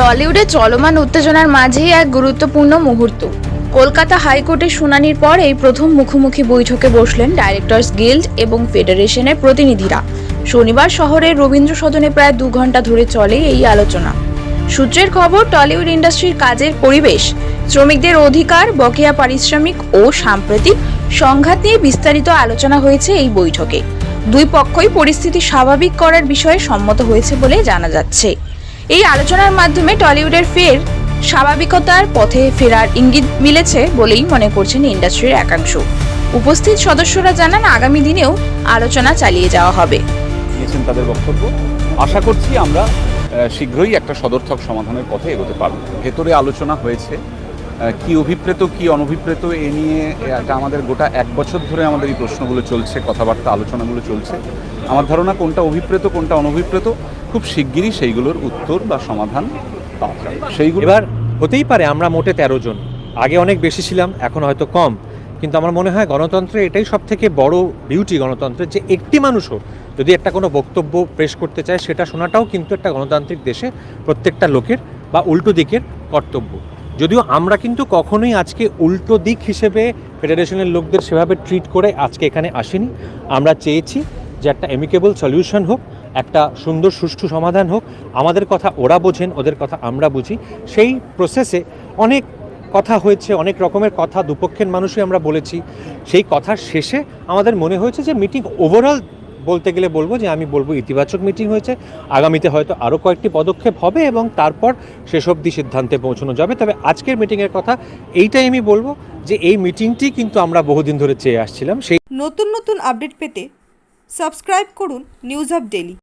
টলিউডে চলমান উত্তেজনার মাঝেই এক গুরুত্বপূর্ণ মুহূর্ত। কলকাতা হাইকোর্টের শুনানির পর এই প্রথম মুখোমুখি বৈঠকে বসলেন ডাইরেক্টর্স গিল্ড এবং ফেডারেশনের প্রতিনিধিরা। শনিবার শহরের রবীন্দ্র সদনে প্রায় দু ঘণ্টা ধরে চলে এই আলোচনা। সূত্রের খবর, টলিউড ইন্ডাস্ট্রির কাজের পরিবেশ, শ্রমিকদের অধিকার, বকেয়া পারিশ্রমিক ও সাম্প্রতিক সংঘাত নিয়ে বিস্তারিত আলোচনা হয়েছে এই বৈঠকে। দুই পক্ষই পরিস্থিতি স্বাভাবিক করার বিষয়ে সম্মত হয়েছে বলে জানা যাচ্ছে। এই আলোচনার মাধ্যমে টলিউডের ফের স্বাভাবিকতার পথে ফেরার ইঙ্গিত মিলেছে বলেই মনে করছেন ইন্ডাস্ট্রির একাংশ। উপস্থিত সদস্যরা জানান, আগামী দিনেও আলোচনা চালিয়ে যাওয়া হবে। তাদের বক্তব্য। আশা করছি আমরা শীঘ্রই একটা সদর্থক সমাধানের পথে এগোতে পারব। ভেতরে আলোচনা হয়েছে কি অভিপ্রেত, কি অনভিপ্রেত, এ নিয়ে এটা আমাদের গোটা এক বছর ধরে আমাদের এই প্রশ্নগুলো চলছে, কথাবার্তা, আলোচনাগুলো চলছে। আমার ধারণা কোনটা অভিপ্রেত, কোনটা অনভিপ্রেত খুব শিগগিরই সেইগুলোর উত্তর বা সমাধান পাওয়া সেইগুলো এবার হতেই পারে আমরা মোটে তেরো জন। আগে অনেক বেশি ছিলাম, এখন হয়তো কম। কিন্তু আমার মনে হয় গণতন্ত্রে এটাই সব থেকে বড় বিউটি গণতন্ত্রের যে একটি মানুষও যদি একটা কোনো বক্তব্য পেশ করতে চায়, সেটা শোনাটাও কিন্তু একটা গণতান্ত্রিক দেশে প্রত্যেকটা লোকের বা উল্টো দিকের কর্তব্য। যদিও আমরা কিন্তু কখনোই আজকে উল্টো দিক হিসেবে ফেডারেশনের লোকদের সেভাবে ট্রিট করে আজকে এখানে আসিনি। আমরা চেয়েছি যে একটা এমিকেবল সলিউশন হোক একটা সুন্দর সুষ্ঠু সমাধান হোক, আমাদের কথা ওরা বোঝেন, ওদের কথা আমরা বুঝি। সেই প্রসেসে অনেক কথা হয়েছে, অনেক রকমের কথা দুপক্ষের মানুষই আমরা বলেছি। সেই কথার শেষে আমাদের মনে হয়েছে যে মিটিং ওভারঅল বলতে গেলে বলব যে আমি বলব ইতিবাচক মিটিং হয়েছে। আগামীতে হয়তো আরও কয়েকটি পদক্ষেপ হবে এবং তারপর শেষ অবধি সিদ্ধান্তে পৌঁছানো যাবে। তবে আজকের মিটিংয়ের কথা এইটাই আমি বলব যে এই মিটিংটি কিন্তু আমরা বহুদিন ধরে চেয়ে আসছিলাম। সেই নতুন নতুন আপডেট পেতে সাবস্ক্রাইব করুন নিউজ আপ ডেলি